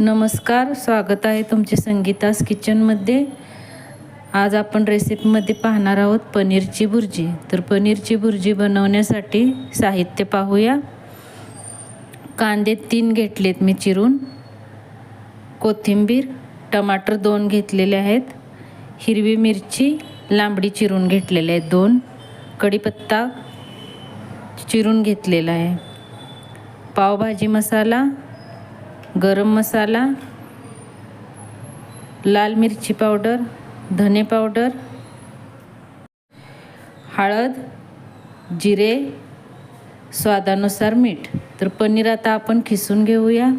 नमस्कार स्वागत आहे तुमचे संगीतास किचनमध्ये. आज आपण रेसिपीमध्ये पाहणार आहोत पनीरची भुर्जी. तर पनीरची भुर्जी बनवण्यासाठी साहित्य पाहूया. कांदे तीन घेतलेत मी चिरून. कोथिंबीर टमाटर दोन घेतलेले आहेत. हिरवी मिरची लांबडी चिरून घेतलेले आहेत दोन. कढीपत्ता चिरून घेतलेला आहे. पावभाजी मसाला गरम मसाला लाल मिरची पावडर धने पावडर हळद जिरे स्वादानुसार मीठ. तर पनीर आता आपण खिसून घेऊया.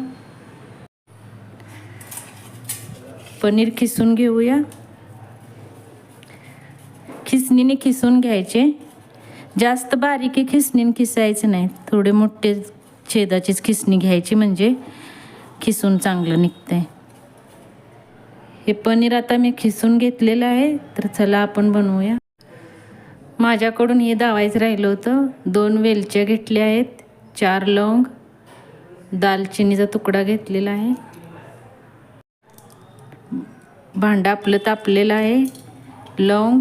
पनीर खिसून घेऊया. खिसणीने खिसून घ्यायचे. जास्त बारीकी खिसणीने खिसायचं नाही. थोडे मोठे छेदाचीच खिसणी घ्यायची म्हणजे खिसून चांगलं निघतंय. हे पनीर आता मी खिसून घेतलेलं आहे तर चला आपण बनवूया. माझ्याकडून हे दावायचं राहिलं होतं. दोन वेलच्या घेतल्या आहेत चार लवंग दालचिनीचा तुकडा घेतलेला आहे. भांडं आपलं तापलेलं आहे. लवंग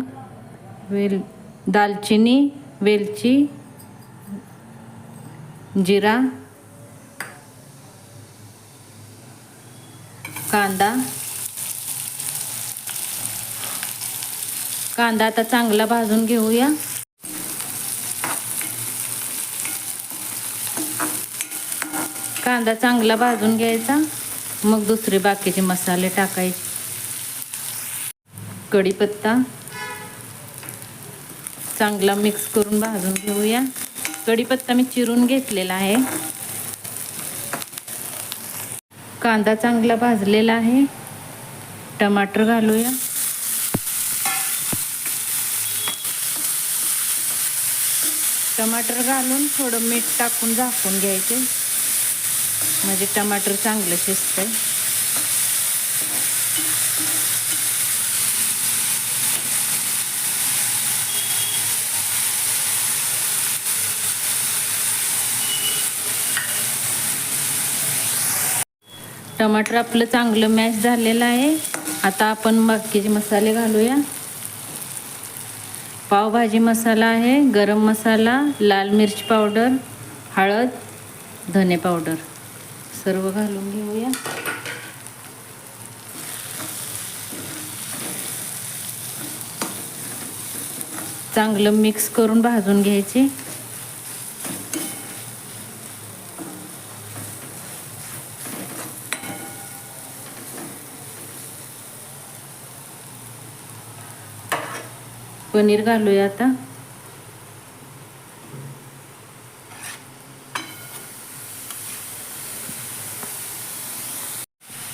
वेल दालचिनी वेलची जिरा कांदा. कांदा आता चांगला भाजून घेऊया. कांदा चांगला भाजून घ्यायचा. मग दुसरे बाकीचे मसाले टाकायचे. कढीपत्ता. चांगला मिक्स करून भाजून घेऊया. कढीपत्ता मी चिरून घेतलेला आहे. कांदा चांगला भाजलेला आहे. टमाटर घालूया. टमाटर घालून थोडं मीठ टाकून झाकून घ्यायचे. म्हणजे टमाटर चांगलं शिजतंय. टमाटर आपलं चांगलं मॅश झालेलं आहे. आता आपण बाकीचे मसाले घालूया. पावभाजी मसाला आहे गरम मसाला लाल मिरची पावडर हळद धने पावडर. सर्व घालून घेऊया. चांगलं मिक्स करून भाजून घ्यायचे. पनीर घालूया आता.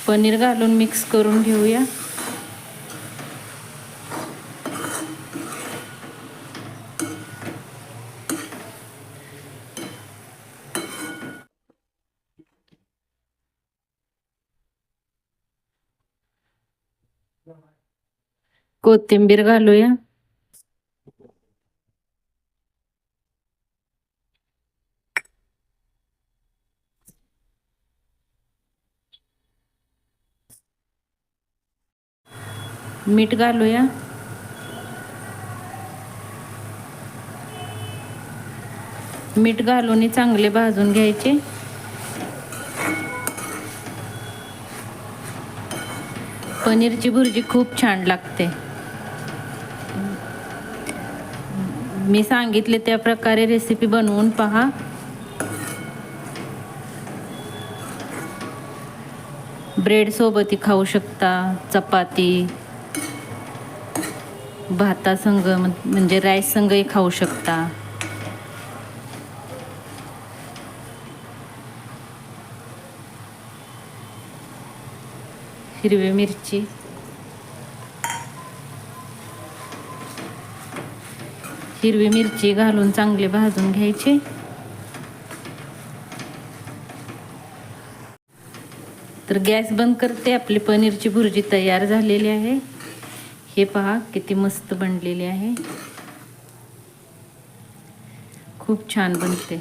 पनीर घालून मिक्स करून घेऊया. कोथिंबीर घालूया. मीठ घालूया. मीठ घालून चांगले भाजून घ्यायचे. पनीरची भुर्जी खूप छान लागते. मी सांगितले त्या प्रकारे रेसिपी बनवून पहा. ब्रेडसोबतही खाऊ शकता चपाती भातासंग म्हणजे राईस संगही खाऊ शकता. हिरवी मिरची. हिरवी मिरची घालून चांगले भाजून घ्यायचे. तर गॅस बंद करते आपली पनीरची भुर्जी तयार झालेली आहे. हे पहा किती मस्त बनलेली आहे. खूप छान बनते.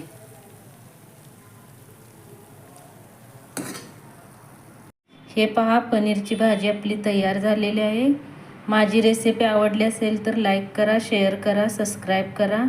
हे पहा पनीरची भाजी आपली तयार झालेली आहे. माझी रेसिपी आवडली असेल तर लाईक करा शेअर करा सबस्क्राईब करा.